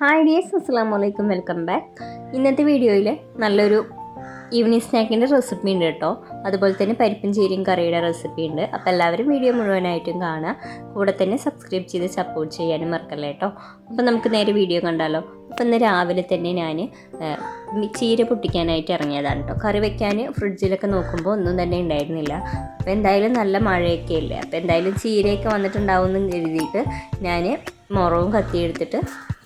Hi dears അസ്സാം വലൈക്കും welcome back ഇന്നത്തെ വീഡിയോയിൽ നല്ലൊരു ഈവനിങ് സ്നാക്കിന്റെ റെസിപ്പി ഉണ്ട് കേട്ടോ. അതുപോലെ തന്നെ പരിപ്പും ചീരയും കറിയുടെ റെസിപ്പി ഉണ്ട്. അപ്പോൾ എല്ലാവരും വീഡിയോ മുഴുവനായിട്ടും കാണുക. കൂടെ തന്നെ സബ്സ്ക്രൈബ് ചെയ്ത് സപ്പോർട്ട് ചെയ്യാനും മറക്കല്ലേ കേട്ടോ. അപ്പോൾ നമുക്ക് നേരെ വീഡിയോ കണ്ടാലോ. അപ്പോൾ ഇന്ന് രാവിലെ തന്നെ ഞാൻ ചീര പൊട്ടിക്കാനായിട്ട് ഇറങ്ങിയതാണ് കേട്ടോ. കറി വെക്കാൻ ഫ്രിഡ്ജിലൊക്കെ നോക്കുമ്പോൾ ഒന്നും തന്നെ ഉണ്ടായിരുന്നില്ല. അപ്പോൾ എന്തായാലും നല്ല മഴയൊക്കെ ഇല്ലേ അപ്പോൾ എന്തായാലും ചീരയൊക്കെ വന്നിട്ടുണ്ടാവും എന്ന് ഞാൻ മുറവും കത്തിയെടുത്തിട്ട്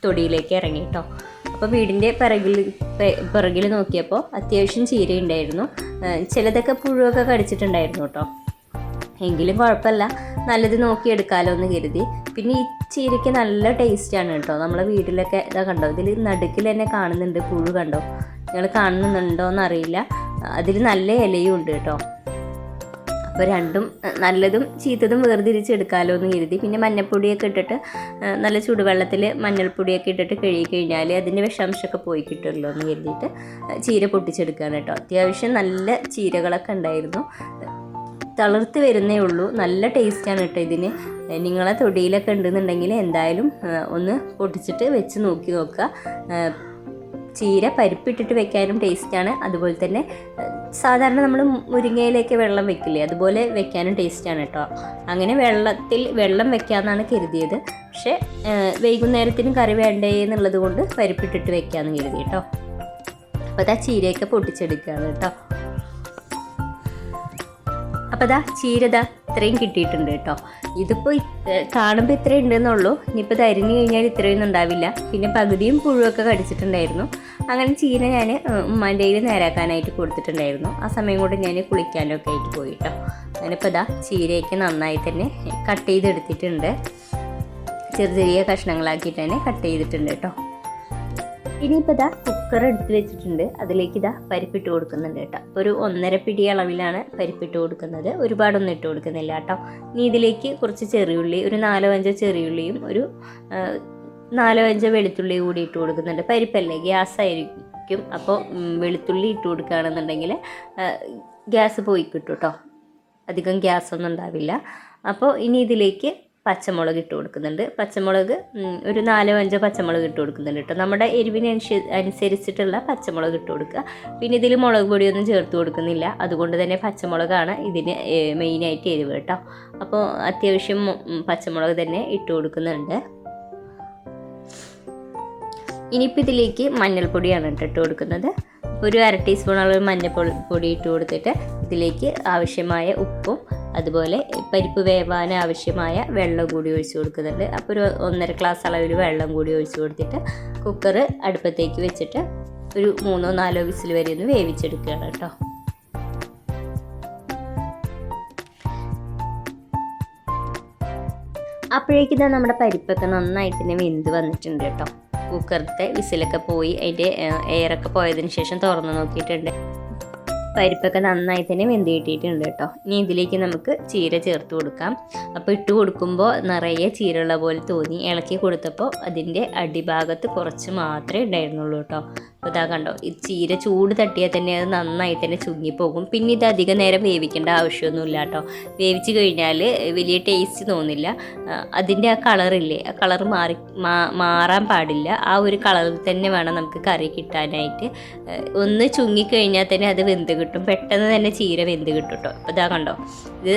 തൊടിയിലേക്ക് ഇറങ്ങി കേട്ടോ. അപ്പോൾ വീടിന്റെ പിറകിൽ പിറകിൽ നോക്കിയപ്പോൾ അത്യാവശ്യം ചീര ഉണ്ടായിരുന്നു ചിലതൊക്കെ പുഴുവൊക്കെ കടിച്ചിട്ടുണ്ടായിരുന്നു കേട്ടോ. എങ്കിലും കുഴപ്പമില്ല. നല്ലത് നോക്കി എടുക്കാമല്ലോ എന്ന് കരുതി. പിന്നെ ഈ ചീരയ്ക്ക് നല്ല ടേസ്റ്റാണ് കേട്ടോ. നമ്മളെ വീട്ടിലൊക്കെ ഇതാ കണ്ടോ? ഇതിൽ നടുക്കിൽ തന്നെ കാണുന്നുണ്ട് പുഴു കണ്ടോ? നിങ്ങൾ കാണുന്നുണ്ടോ എന്നറിയില്ല. അതിൽ നല്ല ഇലയും ഉണ്ട് കേട്ടോ. അപ്പോൾ രണ്ടും നല്ലതും ചീത്തതും വേർതിരിച്ചെടുക്കാമല്ലോ എന്ന് കരുതി. പിന്നെ മഞ്ഞൾപ്പൊടിയൊക്കെ ഇട്ടിട്ട് നല്ല ചൂടുവെള്ളത്തിൽ മഞ്ഞൾപ്പൊടിയൊക്കെ ഇട്ടിട്ട് കഴുകി കഴിഞ്ഞാൽ അതിന്റെ വിഷാംശമൊക്കെ പോയി കിട്ടുമല്ലോ എന്ന് കരുതിയിട്ട് ചീര പൊട്ടിച്ചെടുക്കുകയാണ് കേട്ടോ. അത്യാവശ്യം നല്ല ചീരകളൊക്കെ ഉണ്ടായിരുന്നു. തളർത്ത് വരുന്നേ ഉള്ളൂ. നല്ല ടേസ്റ്റാണ് കേട്ടോ ഇതിന്. നിങ്ങളെ തൊടിയിലൊക്കെ ഉണ്ടെന്നുണ്ടെങ്കിൽ എന്തായാലും ഒന്ന് പൊട്ടിച്ചിട്ട് വെച്ച് നോക്കി നോക്കുക. ചീര പരിപ്പിട്ടിട്ട് വെക്കാനും ടേസ്റ്റാണ്. അതുപോലെ തന്നെ സാധാരണ നമ്മൾ മുരിങ്ങയിലേക്ക് വെള്ളം വെക്കില്ലേ അതുപോലെ വെക്കാനും ടേസ്റ്റാണ് കേട്ടോ. അങ്ങനെ വെള്ളത്തിൽ വെള്ളം വെക്കാമെന്നാണ് കരുതിയത്. പക്ഷേ വൈകുന്നേരത്തിന് കറി വേണ്ടേ എന്നുള്ളത് കൊണ്ട് പരിപ്പിട്ടിട്ട് വെക്കാമെന്ന് കരുതി കേട്ടോ. അപ്പോൾ അതാ ചീരയൊക്കെ പൊട്ടിച്ചെടുക്കുകയാണ് കേട്ടോ. അപ്പോൾ അതാ ചീരത ഇത്രയും കിട്ടിയിട്ടുണ്ട് കേട്ടോ. ഇതിപ്പോൾ കാണുമ്പോൾ ഇത്രയും ഉണ്ടെന്നുള്ളൂ. ഇനിയിപ്പോൾ തരിഞ്ഞു കഴിഞ്ഞാൽ ഇത്രയൊന്നും ഉണ്ടാവില്ല. പിന്നെ പകുതിയും പുഴുവൊക്കെ കടിച്ചിട്ടുണ്ടായിരുന്നു. അങ്ങനെ ചീര ഞാൻ ഉമ്മാന്റെ കയ്യിൽ നേരാക്കാനായിട്ട് കൊടുത്തിട്ടുണ്ടായിരുന്നു. ആ സമയം കൊണ്ട് ഞാൻ കുളിക്കാനൊക്കെ ആയിട്ട് പോയി കേട്ടോ. അങ്ങനെ ഇപ്പോൾ ഇതാ ചീരയൊക്കെ നന്നായി തന്നെ കട്ട് ചെയ്തെടുത്തിട്ടുണ്ട്. ചെറിയ ചെറിയ കഷ്ണങ്ങളാക്കിയിട്ട് തന്നെ കട്ട് ചെയ്തിട്ടുണ്ട് കേട്ടോ. ഇനിയിപ്പോൾ ഇതാ കുക്കർ എടുത്ത് വെച്ചിട്ടുണ്ട്. അതിലേക്ക് ഇതാ പരിപ്പിട്ട് കൊടുക്കുന്നുണ്ട് കേട്ടോ. ഒരു ഒന്നര പിടി അളവിലാണ് പരിപ്പിട്ട് കൊടുക്കുന്നത്. ഒരുപാടൊന്നും ഇട്ട് കൊടുക്കുന്നില്ല കേട്ടോ. ഇനി ഇതിലേക്ക് കുറച്ച് ചെറിയുള്ളി ഒരു നാലോ അഞ്ചോ ചെറിയുള്ളിയും ഒരു നാലോ അഞ്ചോ വെളുത്തുള്ളി കൂടി ഇട്ട് കൊടുക്കുന്നുണ്ട്. പരിപ്പല്ലേ ഗ്യാസ് ആയിരിക്കും അപ്പോൾ വെളുത്തുള്ളി ഇട്ട് കൊടുക്കുകയാണെന്നുണ്ടെങ്കിൽ ഗ്യാസ് പോയി കിട്ടും കേട്ടോ. അധികം ഗ്യാസൊന്നും ഉണ്ടാവില്ല. അപ്പോൾ ഇനി ഇതിലേക്ക് പച്ചമുളക് ഇട്ട് കൊടുക്കുന്നുണ്ട്. പച്ചമുളക് ഒരു നാലോ അഞ്ചോ പച്ചമുളക് ഇട്ട് കൊടുക്കുന്നുണ്ട് കേട്ടോ. നമ്മുടെ എരിവിന് അനുസരിച്ചിട്ടുള്ള പച്ചമുളക് ഇട്ട് കൊടുക്കുക. പിന്നെ ഇതിൽ മുളക് പൊടിയൊന്നും ചേർത്ത് കൊടുക്കുന്നില്ല. അതുകൊണ്ട് തന്നെ പച്ചമുളകാണ് ഇതിന് മെയിനായിട്ട് എരിവ് കേട്ടോ. അപ്പോൾ അത്യാവശ്യം പച്ചമുളക് തന്നെ ഇട്ട് കൊടുക്കുന്നുണ്ട്. ഇനിയിപ്പോൾ ഇതിലേക്ക് മഞ്ഞൾപ്പൊടിയാണ് ഇട്ടിട്ട് ഇട്ട് കൊടുക്കുന്നത്. ഒരു അര ടീസ്പൂൺ അളവ് മഞ്ഞൾപ്പൊടി പൊടി ഇട്ട് കൊടുത്തിട്ട് ഇതിലേക്ക് ആവശ്യമായ ഉപ്പും അതുപോലെ പരിപ്പ് വേവാൻ ആവശ്യമായ വെള്ളം കൂടി ഒഴിച്ചു കൊടുക്കുന്നുണ്ട്. അപ്പോൾ ഒരു ഒന്നര ഗ്ലാസ് അളവിൽ വെള്ളം കൂടി ഒഴിച്ചു കൊടുത്തിട്ട് കുക്കർ അടുപ്പത്തേക്ക് വെച്ചിട്ട് ഒരു മൂന്നോ നാലോ വിസിൽ വരെ ഒന്ന് വേവിച്ചെടുക്കുകയാണ് കേട്ടോ. അപ്പോഴേക്കും തന്നെ നമ്മുടെ പരിപ്പൊക്കെ നന്നായിട്ട് തന്നെ വെന്ത് വന്നിട്ടുണ്ട് കേട്ടോ. കുക്കറിലത്തെ വിസിലൊക്കെ പോയി അതിന്റെ എയറൊക്കെ പോയതിന് ശേഷം തുറന്ന് നോക്കിയിട്ടുണ്ട്. പരിപ്പൊക്കെ നന്നായി തന്നെ വെന്ത് കിട്ടിയിട്ടുണ്ട് കേട്ടോ. ഇനി ഇതിലേക്ക് നമുക്ക് ചീര ചേർത്ത് കൊടുക്കാം. അപ്പോൾ ഇട്ട് കൊടുക്കുമ്പോൾ നിറയെ ചീരയുള്ള പോലെ തോന്നി. ഇളക്കി കൊടുത്തപ്പോൾ അതിന്റെ അടിഭാഗത്ത് കുറച്ച് മാത്രമേ ഉണ്ടായിരുന്നുള്ളൂ കേട്ടോ. ഇതാ കണ്ടോ? ഈ ചീര ചൂട് തട്ടിയാൽ തന്നെ അത് നന്നായി തന്നെ ചുങ്ങിപ്പോകും. പിന്നെ ഇത് അധികം നേരം വേവിക്കേണ്ട ആവശ്യമൊന്നുമില്ല കേട്ടോ. വേവിച്ച് കഴിഞ്ഞാൽ വലിയ ടേസ്റ്റ് തോന്നില്ല. അതിന്റെ ആ കളറില്ലേ ആ കളർ മാറി മാറാൻ പാടില്ല. ആ ഒരു കളറിൽ തന്നെ വേണം നമുക്ക് കറി കിട്ടാനായിട്ട്. ഒന്ന് ചുങ്ങിക്കഴിഞ്ഞാൽ തന്നെ അത് വെന്ത് കിട്ടും. പെട്ടെന്ന് തന്നെ ചീര വെന്ത് കിട്ടും കേട്ടോ. അപ്പോൾ ഇതാ കണ്ടോ? ഇത്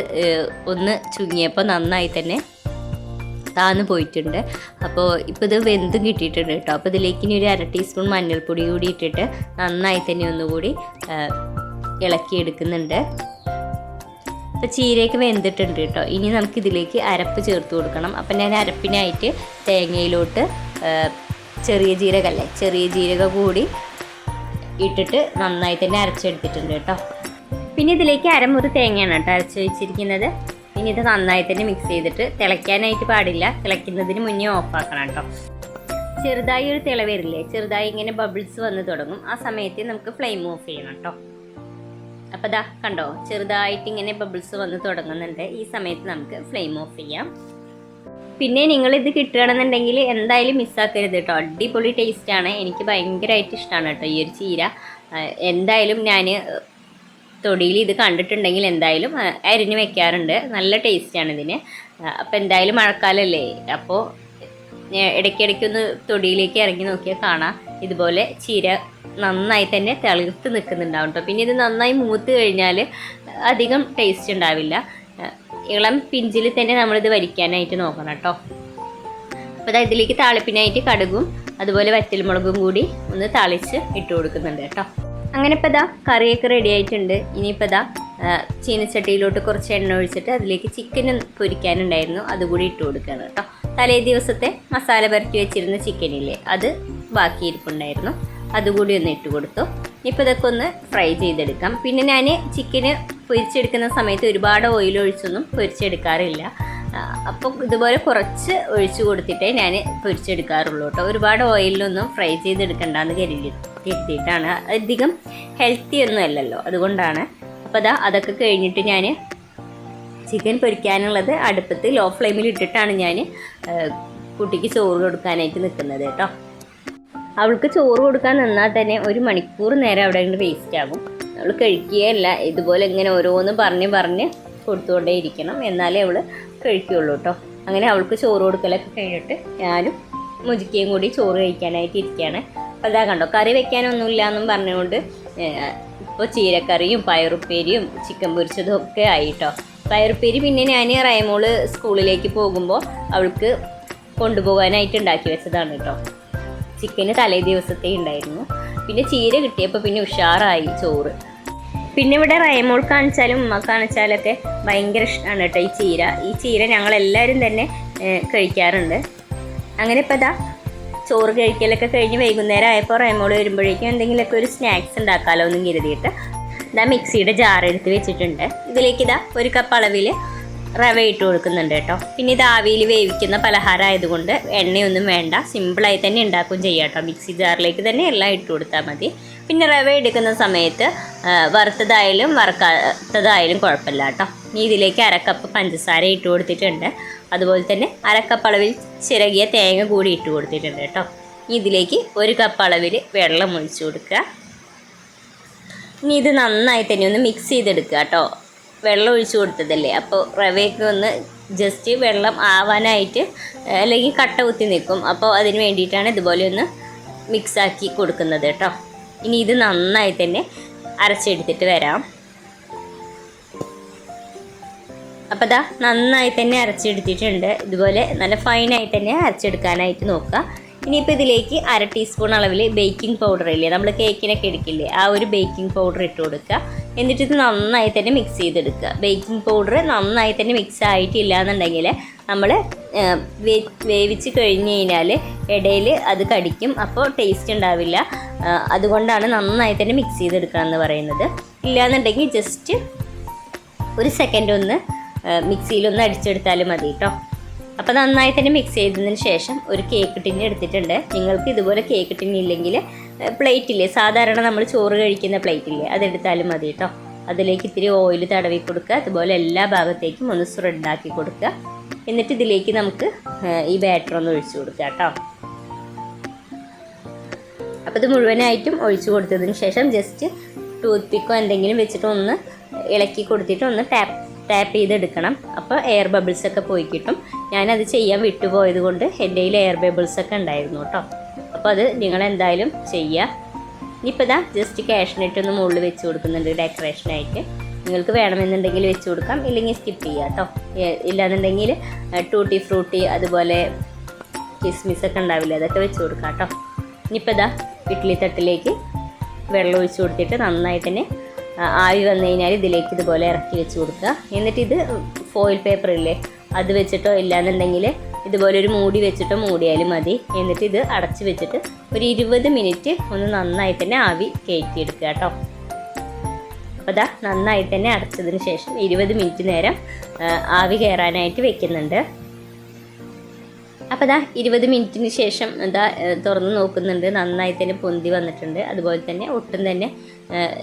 ഒന്ന് ചുങ്ങിയപ്പോൾ നന്നായി തന്നെ താന്ന് പോയിട്ടുണ്ട്. അപ്പോൾ ഇപ്പോൾ ഇത് വെന്തും കിട്ടിയിട്ടുണ്ട് കേട്ടോ. അപ്പോൾ ഇതിലേക്ക് ഇനി ഒരു അര ടീസ്പൂൺ മഞ്ഞൾപ്പൊടി കൂടി ഇട്ടിട്ട് നന്നായി തന്നെ ഒന്നുകൂടി ഇളക്കിയെടുക്കുന്നുണ്ട് ഇപ്പോൾ ചീരയൊക്കെ വെന്തിട്ടുണ്ട് കേട്ടോ. ഇനി നമുക്ക് ഇതിലേക്ക് അരപ്പ് ചേർത്ത് കൊടുക്കണം. അപ്പം ഞാൻ അരപ്പിനായിട്ട് തേങ്ങയിലോട്ട് ചെറിയ ജീരകല്ലേ ചെറിയ ജീരക കൂടി ഇട്ടിട്ട് നന്നായി തന്നെ അരച്ചെടുത്തിട്ടുണ്ട് കേട്ടോ. പിന്നെ ഇതിലേക്ക് അരമുറി തേങ്ങയാണ് കേട്ടോ അരച്ച് വെച്ചിരിക്കുന്നത്. ഇനി ഇത് നന്നായി തന്നെ മിക്സ് ചെയ്തിട്ട് തിളയ്ക്കാനായിട്ട് പാടില്ല. തിളയ്ക്കുന്നതിന് മുന്നേ ഓഫാക്കണം കേട്ടോ. ചെറുതായി ഒരു തിള വരില്ലേ? ചെറുതായി ഇങ്ങനെ ബബിൾസ് വന്ന് തുടങ്ങും. ആ സമയത്ത് നമുക്ക് ഫ്ലെയിം ഓഫ് ചെയ്യണം കേട്ടോ. അപ്പോൾ ദാ കണ്ടോ? ചെറുതായിട്ട് ഇങ്ങനെ ബബിൾസ് വന്ന് തുടങ്ങുന്നുണ്ട്. ഈ സമയത്ത് നമുക്ക് ഫ്ലെയിം ഓഫ് ചെയ്യാം. പിന്നെ നിങ്ങൾ ഇത് കിട്ടുകയാണെന്നുണ്ടെങ്കിൽ എന്തായാലും മിസ്സാക്കരുത് കേട്ടോ. അടിപൊളി ടേസ്റ്റാണ് എനിക്ക് ഭയങ്കരമായിട്ട് ഇഷ്ടമാണ് കേട്ടോ ഈ ഒരു ചീര. എന്തായാലും ഞാൻ തൊടിയിൽ ഇത് കണ്ടിട്ടുണ്ടെങ്കിൽ എന്തായാലും അരിഞ്ഞ് വെക്കാറുണ്ട്. നല്ല ടേസ്റ്റാണ് ഇതിന്. അപ്പോൾ എന്തായാലും മഴക്കാലമല്ലേ അപ്പോൾ ഇടയ്ക്കിടയ്ക്ക് ഇടയ്ക്കിടയ്ക്കൊന്ന് തൊടിയിലേക്ക് ഇറങ്ങി നോക്കിയാൽ കാണാം. ഇതുപോലെ ചീര നന്നായി തന്നെ തിളർത്ത് നിൽക്കുന്നുണ്ടാവും കേട്ടോ പിന്നെ ഇത് നന്നായി മൂത്ത് കഴിഞ്ഞാൽ അധികം ടേസ്റ്റ് ഉണ്ടാവില്ല. ഇളം പിഞ്ചിൽ തന്നെ നമ്മളിത് വരിക്കാനായിട്ട് നോക്കണം കേട്ടോ അപ്പോൾ ദാ ഇതിലേക്ക് താളിപ്പിനായിട്ട് കടുകും അതുപോലെ വറ്റൽമുളകും കൂടി ഒന്ന് താളിച്ച് ഇട്ട് കൊടുക്കുന്നുണ്ട് കേട്ടോ അങ്ങനെ ഇപ്പോൾ ഇതാ കറിയൊക്കെ റെഡി ആയിട്ടുണ്ട്. ഇനിയിപ്പോൾ ഇതാ ചീനച്ചട്ടിയിലോട്ട് കുറച്ച് എണ്ണ ഒഴിച്ചിട്ട് അതിലേക്ക് ചിക്കനും പൊരിക്കാനുണ്ടായിരുന്നു. അതുകൂടി ഇട്ട് കൊടുക്കുകയാണ് കേട്ടോ. തലേ ദിവസത്തെ മസാല പുരട്ടി വെച്ചിരുന്ന ചിക്കനില്ലേ അത് ബാക്കി ഇരിപ്പുണ്ടായിരുന്നു അതുകൂടി ഒന്ന് ഇട്ട് കൊടുത്തു. ഇപ്പം ഇതൊക്കെ ഒന്ന് ഫ്രൈ ചെയ്തെടുക്കാം. പിന്നെ ഞാൻ ചിക്കന് പൊരിച്ചെടുക്കുന്ന സമയത്ത് ഒരുപാട് ഓയിൽ ഒഴിച്ചൊന്നും പൊരിച്ചെടുക്കാറില്ല. അപ്പം ഇതുപോലെ കുറച്ച് ഒഴിച്ചു കൊടുത്തിട്ടേ ഞാൻ പൊരിച്ചെടുക്കാറുള്ളൂ കേട്ടോ. ഒരുപാട് ഓയിലൊന്നും ഫ്രൈ ചെയ്തെടുക്കണ്ടെന്ന് കരുതിയിട്ടാണ് അധികം ഹെൽത്തി ഒന്നും അല്ലല്ലോ. അതുകൊണ്ടാണ്. അപ്പോൾ അതാ അതൊക്കെ കഴിഞ്ഞിട്ട് ഞാൻ ചിക്കൻ പൊരിക്കാനുള്ളത് അടുപ്പത്ത് ലോ ഫ്ലെയിമിൽ ഇട്ടിട്ടാണ് ഞാൻ കുട്ടിക്ക് ചോറ് കൊടുക്കാനായിട്ട് നിൽക്കുന്നത് കേട്ടോ. അവൾക്ക് ചോറ് കൊടുക്കാൻ നിന്നാൽ തന്നെ ഒരു മണിക്കൂർ നേരം അവിടെ കൊണ്ട് വേസ്റ്റ് ആകും. അവൾ കഴിക്കുകയല്ല. ഇതുപോലെ ഇങ്ങനെ ഓരോന്ന് പറഞ്ഞ് പറഞ്ഞ് കൊടുത്തുകൊണ്ടേ ഇരിക്കണം. എന്നാലേ അവൾ കഴിക്കുകയുള്ളൂ കേട്ടോ. അങ്ങനെ അവൾക്ക് ചോറ് കൊടുക്കലൊക്കെ കഴിഞ്ഞിട്ട് ഞാനും മുജിക്കയും കൂടി ചോറ് കഴിക്കാനായിട്ട് ഇരിക്കുകയാണ്. അതാ കണ്ടോ കറി വെക്കാനൊന്നുമില്ല എന്നും പറഞ്ഞുകൊണ്ട് ഇപ്പോൾ ചീരക്കറിയും പയറുപ്പേരിയും ചിക്കൻ പൊരിച്ചതും ഒക്കെ ആയിട്ടോ. പയറുപ്പേരി പിന്നെ ഞാൻ റൈമോൾ സ്കൂളിലേക്ക് പോകുമ്പോൾ അവൾക്ക് കൊണ്ടുപോകാനായിട്ട് ഉണ്ടാക്കി വെച്ചതാണ് കേട്ടോ. ചിക്കന് തലേ ദിവസത്തെ ഉണ്ടായിരുന്നു. പിന്നെ ചീര കിട്ടിയപ്പോൾ പിന്നെ ഉഷാറായി ചോറ്. പിന്നെ ഇവിടെ റയമോൾ കാണിച്ചാലും ഉമ്മ കാണിച്ചാലൊക്കെ ഭയങ്കര ഇഷ്ടമാണ് കേട്ടോ ഈ ചീര. ഈ ചീര ഞങ്ങളെല്ലാവരും തന്നെ കഴിക്കാറുണ്ട്. അങ്ങനെ ഇപ്പോൾ ഇതാ ചോറ് കഴിക്കലൊക്കെ കഴിഞ്ഞ് വൈകുന്നേരം ആയപ്പോൾ റേമോൾ വരുമ്പോഴേക്കും എന്തെങ്കിലുമൊക്കെ ഒരു സ്നാക്സ് ഉണ്ടാക്കാമല്ലോ എന്നും കരുതിയിട്ട് ഇതാ മിക്സിയുടെ ജാർ എടുത്ത് വെച്ചിട്ടുണ്ട്. ഇതിലേക്ക് ഇതാ ഒരു കപ്പ് അളവിൽ റവ ഇട്ട് കൊടുക്കുന്നുണ്ട് കേട്ടോ. പിന്നെ ഇത് ആവിയിൽ വേവിക്കുന്ന പലഹാരം ആയതുകൊണ്ട് എണ്ണയൊന്നും വേണ്ട. സിമ്പിളായി തന്നെ ഉണ്ടാക്കുകയും ചെയ്യാം കേട്ടോ. മിക്സി ജാറിലേക്ക് തന്നെ എല്ലാം ഇട്ട് കൊടുത്താൽ മതി. പിന്നെ റവ എടുക്കുന്ന സമയത്ത് വറുത്തതായാലും വറുക്കാത്തതായാലും കുഴപ്പമില്ല കേട്ടോ. ഇനി ഇതിലേക്ക് അരക്കപ്പ് പഞ്ചസാര ഇട്ട് കൊടുത്തിട്ടുണ്ട്. അതുപോലെ തന്നെ അരക്കപ്പ് അളവിൽ ചിരകിയ തേങ്ങ കൂടി ഇട്ട് കൊടുത്തിട്ടുണ്ട് കേട്ടോ. ഇതിലേക്ക് ഒരു കപ്പ് അളവിൽ വെള്ളം ഒഴിച്ചു കൊടുക്കുക. ഇനി ഇത് നന്നായി തന്നെ ഒന്ന് മിക്സ് ചെയ്തെടുക്കുക കേട്ടോ. വെള്ളം ഒഴിച്ച് കൊടുത്തതല്ലേ? അപ്പോൾ റവയൊക്കെ ഒന്ന് ജസ്റ്റ് വെള്ളം ആവാനായിട്ട് അല്ലെങ്കിൽ കട്ട കുത്തി നിൽക്കും. അപ്പോൾ അതിന് വേണ്ടിയിട്ടാണ് ഇതുപോലെ ഒന്ന് മിക്സാക്കി കൊടുക്കുന്നത് കേട്ടോ. ഇനി ഇത് നന്നായി തന്നെ അരച്ചെടുത്തിട്ട് വരാം. അപ്പോൾ ദാ നന്നായി തന്നെ അരച്ചെടുത്തിട്ടുണ്ട്. ഇതുപോലെ നല്ല ഫൈനായി തന്നെ അരച്ചെടുക്കാനായിട്ട് നോക്കുക. ഇനിയിപ്പോൾ ഇതിലേക്ക് അര ടീസ്പൂൺ അളവിൽ ബേക്കിംഗ് പൗഡർ ഇല്ലേ? നമ്മൾ കേക്കിനൊക്കെ എടുക്കില്ലേ? ആ ഒരു ബേക്കിംഗ് പൗഡർ ഇട്ട് കൊടുക്കുക. എന്നിട്ട് ഇത് നന്നായി തന്നെ മിക്സ് ചെയ്തെടുക്കുക. ബേക്കിംഗ് പൗഡർ നന്നായി തന്നെ മിക്സ് ആയിട്ടില്ല എന്നുണ്ടെങ്കിൽ നമ്മൾ വേവിച്ച് കഴിഞ്ഞ് കഴിഞ്ഞാൽ ഇടയിൽ അത് കടിക്കും. അപ്പോൾ ടേസ്റ്റ് ഉണ്ടാവില്ല. അതുകൊണ്ടാണ് നന്നായി തന്നെ മിക്സ് ചെയ്തെടുക്കുക എന്ന് പറയുന്നത്. ഇല്ലാന്നുണ്ടെങ്കിൽ ജസ്റ്റ് ഒരു സെക്കൻഡ് ഒന്ന് മിക്സിയിലൊന്ന് അടിച്ചെടുത്താലും മതി കേട്ടോ അപ്പോൾ നന്നായി തന്നെ മിക്സ് ചെയ്തതിന് ശേഷം ഒരു കേക്ക് ടിന്ന് എടുത്തിട്ടുണ്ട്. നിങ്ങൾക്ക് ഇതുപോലെ കേക്ക് ടിന്ന് ഇല്ലെങ്കിൽ പ്ലേറ്റ് ഇല്ലേ സാധാരണ നമ്മൾ ചോറ് കഴിക്കുന്ന പ്ലേറ്റില്ലേ? അതെടുത്താലും മതി കേട്ടോ അതിലേക്ക് ഇത്തിരി ഓയിൽ തടവി കൊടുക്കുക. അതുപോലെ എല്ലാ ഭാഗത്തേക്കും ഒന്ന് സ്പ്രെഡാക്കി കൊടുക്കുക. എന്നിട്ട് ഇതിലേക്ക് നമുക്ക് ഈ ബാറ്റർ ഒന്ന് ഒഴിച്ചു കൊടുക്കുക കേട്ടോ അപ്പോൾ ഇത് മുഴുവനായിട്ടും ഒഴിച്ചു കൊടുത്തതിന് ശേഷം ജസ്റ്റ് ടൂത്ത് പിക്കോ എന്തെങ്കിലും വെച്ചിട്ട് ഒന്ന് ഇളക്കി കൊടുത്തിട്ട് ഒന്ന് ടാപ്പ് ടാപ്പ് ചെയ്തെടുക്കണം. അപ്പോൾ എയർ ബബിൾസ് ഒക്കെ പോയി കിട്ടും. ഞാനത് ചെയ്യാൻ വിട്ടുപോയത് കൊണ്ട് എന്റെ കയ്യിൽ എയർ ബബിൾസ് ഒക്കെ ഉണ്ടായിരുന്നു കേട്ടോ അപ്പോൾ അത് നിങ്ങൾ എന്തായാലും ചെയ്യുക ഇനിയിപ്പോൾ ഇതാ ജസ്റ്റ് കാഷ്നട്ട് ഒന്ന് മുകളിൽ വെച്ച് കൊടുക്കുന്നുണ്ട് ഡെക്കറേഷനായിട്ട് നിങ്ങൾക്ക് വേണമെന്നുണ്ടെങ്കിൽ വെച്ച് കൊടുക്കാം ഇല്ലെങ്കിൽ സ്കിപ്പ് ചെയ്യുക കേട്ടോ. ഇല്ലാന്നുണ്ടെങ്കിൽ ടൂട്ടി ഫ്രൂട്ടി അതുപോലെ കിസ്മിസ് ഒക്കെ ഉണ്ടാവില്ല അതൊക്കെ വെച്ച് കൊടുക്കാം കേട്ടോ. ഇനിയിപ്പോൾ ഇതാ ഇഡ്ഡലി തട്ടിലേക്ക് വെള്ളം ഒഴിച്ച് കൊടുത്തിട്ട് നന്നായിട്ട് തന്നെ ആവി വന്നു കഴിഞ്ഞാൽ ഇതിലേക്ക് ഇതുപോലെ ഇറക്കി വെച്ച് കൊടുക്കുക. എന്നിട്ട് ഇത് ഫോയിൽ പേപ്പർ ഇല്ലേ അത് വെച്ചിട്ടോ ഇല്ലാന്നുണ്ടെങ്കിൽ ഇതുപോലെ ഒരു മൂടി വെച്ചിട്ട് മൂടിയാലും മതി. എന്നിട്ട് ഇത് അടച്ച് വെച്ചിട്ട് ഒരു ഇരുപത് മിനിറ്റ് ഒന്ന് നന്നായി തന്നെ ആവി കയറ്റിയെടുക്കുക കേട്ടോ. അപ്പോൾ ഇതാ നന്നായി തന്നെ അടച്ചതിന് ശേഷം ഇരുപത് മിനിറ്റ് നേരം ആവി കയറാനായിട്ട് വെക്കുന്നുണ്ട്. അപ്പോൾ ഇതാ ഇരുപത് മിനിറ്റിന് ശേഷം എന്താ തുറന്ന് നോക്കുന്നുണ്ട്. നന്നായി തന്നെ പൊന്തി വന്നിട്ടുണ്ട്. അതുപോലെ തന്നെ ഒട്ടും തന്നെ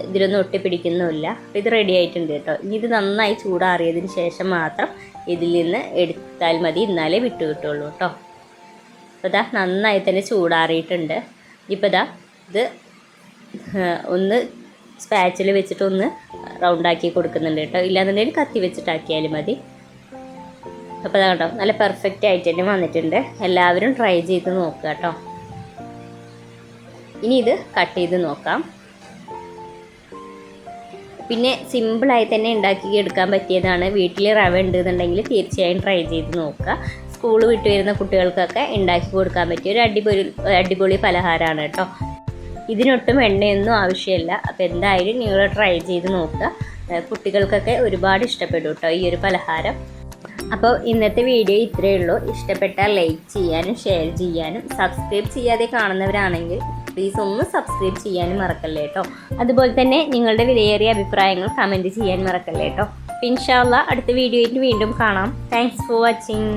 ഇതിലൊന്നും ഒട്ടി പിടിക്കുന്നുമില്ല അപ്പോൾ ഇത് റെഡി ആയിട്ടുണ്ട് കേട്ടോ. ഇനി ഇത് നന്നായി ചൂടാറിയതിന് ശേഷം മാത്രം ഇതിൽ നിന്ന് എടുത്താൽ മതി. എന്നാലേ വിട്ടു കിട്ടുള്ളൂ കേട്ടോ അപ്പോൾ ഇതാ നന്നായി തന്നെ ചൂടാറിയിട്ടുണ്ട്. ഇപ്പോൾ ഇതാ ഇത് ഒന്ന് സ്പാച്ചിൽ വെച്ചിട്ട് ഒന്ന് റൗണ്ടാക്കി കൊടുക്കുന്നുണ്ട് കേട്ടോ ഇല്ലാന്നുണ്ടെങ്കിൽ കത്തി വെച്ചിട്ടാക്കിയാലും മതി. അപ്പോൾ കേട്ടോ നല്ല പെർഫെക്റ്റ് ആയിട്ട് തന്നെ വന്നിട്ടുണ്ട്. എല്ലാവരും ട്രൈ ചെയ്ത് നോക്കുക കേട്ടോ ഇനി ഇത് കട്ട് ചെയ്ത് നോക്കാം. പിന്നെ സിമ്പിളായി തന്നെ ഉണ്ടാക്കി എടുക്കാൻ പറ്റിയതാണ്. വീട്ടിൽ റവ ഉണ്ടെന്നുണ്ടെങ്കിൽ തീർച്ചയായും ട്രൈ ചെയ്ത് നോക്കുക. സ്കൂൾ വിട്ടു വരുന്ന കുട്ടികൾക്കൊക്കെ ഉണ്ടാക്കി കൊടുക്കാൻ പറ്റിയ ഒരു അടിപൊളി അടിപൊളി പലഹാരമാണ് കേട്ടോ. ഇതിനൊട്ടും എണ്ണയൊന്നും ആവശ്യമില്ല. അപ്പോൾ എന്തായാലും നിങ്ങൾ ട്രൈ ചെയ്ത് നോക്കുക. കുട്ടികൾക്കൊക്കെ ഒരുപാട് ഇഷ്ടപ്പെടും കേട്ടോ ഈ ഒരു പലഹാരം. അപ്പോൾ ഇന്നത്തെ വീഡിയോ ഇത്രയേ ഉള്ളൂ. ഇഷ്ടപ്പെട്ടാൽ ലൈക്ക് ചെയ്യാനും ഷെയർ ചെയ്യാനും സബ്സ്ക്രൈബ് ചെയ്യാതെ കാണുന്നവരാണെങ്കിൽ പ്ലീസ് ഒന്ന് സബ്സ്ക്രൈബ് ചെയ്യാനും മറക്കല്ലേ കേട്ടോ അതുപോലെ തന്നെ നിങ്ങളുടെ വിലയേറിയ അഭിപ്രായങ്ങൾ കമന്റ് ചെയ്യാൻ മറക്കല്ലേ കേട്ടോ ഇൻഷാല്ല അടുത്ത വീഡിയോയിൽ വീണ്ടും കാണാം. Thanks for watching